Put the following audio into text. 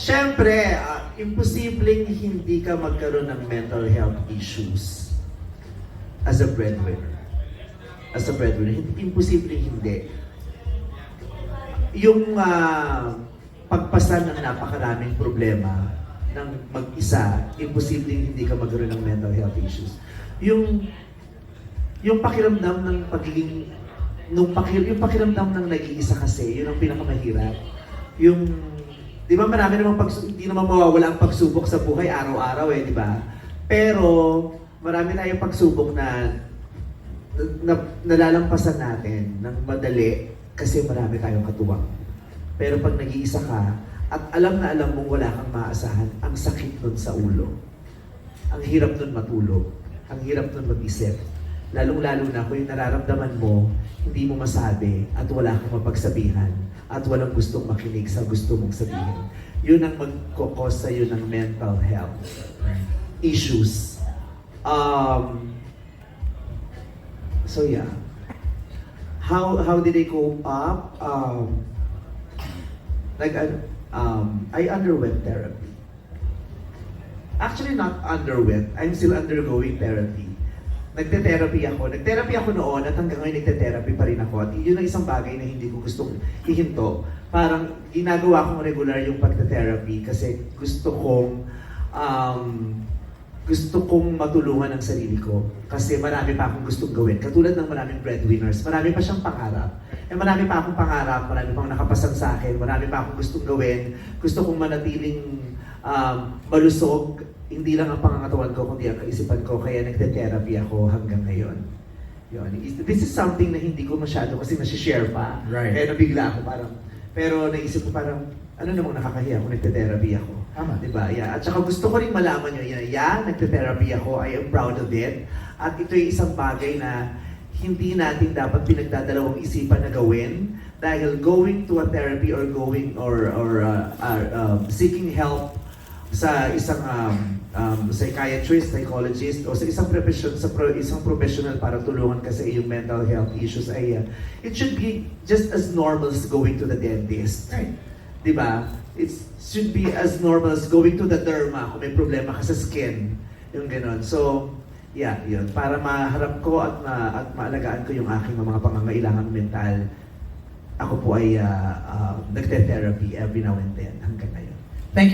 Siyempre, ah, imposibleng hindi ka magkaroon ng mental health issues as a breadwinner. As a breadwinner, imposibleng hindi. Yung ah, pagpasan ng napakaraming problema ng mag-isa, imposibleng hindi ka magkaroon ng mental health issues. Yung yung pakiramdam ng pagiging nung pakil, yung pakiramdam ng nag-iisa kasi, yun ang pinakamahirap. Yung, di ba marami namang pag, hindi naman mawawala ang pagsubok sa buhay araw-araw eh, di ba? Pero, marami tayong pagsubok na, na, nalalampasan natin ng madali kasi marami tayong katuwang. Pero pag nag-iisa ka, at alam na alam mong wala kang maasahan, ang sakit nun sa ulo. Ang hirap nun matulog. Ang hirap nun mag-isip. Lalong-lalo na kung yung nararamdaman mo, hindi mo masabi at wala kang mapagsabihan at walang gustong makinig sa gusto mong sabihin. Yun ang magkukos sa'yo ng mental health issues. Um, so yeah. How how did I cope up? Um, like um, I underwent therapy. Actually, not underwent. I'm still undergoing therapy. Nagte-therapy ako. Nag-therapy ako noon at hanggang ngayon nagte-therapy pa rin ako. At yun ang isang bagay na hindi ko gustong ihinto. Parang ginagawa kong regular yung pagte-therapy kasi gusto kong um, gusto kong matulungan ang sarili ko kasi marami pa akong gustong gawin. Katulad ng maraming breadwinners, marami pa siyang pangarap. Eh marami pa akong pangarap, marami pang nakapasang sa akin, marami pa akong gustong gawin. Gusto kong manatiling um, malusog, hindi lang ang pangangatawan ko, kundi ang kaisipan ko, kaya nagte-therapy ako hanggang ngayon. Yun. This is something na hindi ko masyado kasi nasi-share pa. Right. Kaya nabigla ako parang, pero naisip ko parang, ano namang nakakahiya kung nagte-therapy ako. Tama. Diba? Yeah. At saka gusto ko rin malaman nyo, yeah, yeah, nagte-therapy ako, I am proud of it. At ito ay isang bagay na hindi natin dapat pinagdadalawang isipan na gawin dahil going to a therapy or going or or uh, uh, um, seeking help sa isang um, um, psychiatrist, psychologist o sa isang profession sa pro, isang professional para tulungan ka sa iyong mental health issues ay uh, it should be just as normal as going to the dentist. Right. Di ba? It should be as normal as going to the derma kung may problema ka sa skin. Yung ganon. So, yeah, yun. Para maharap ko at, ma at maalagaan ko yung aking mga pangangailangan mental, ako po ay uh, uh, nagte-therapy every now and then hanggang ngayon. Thank you.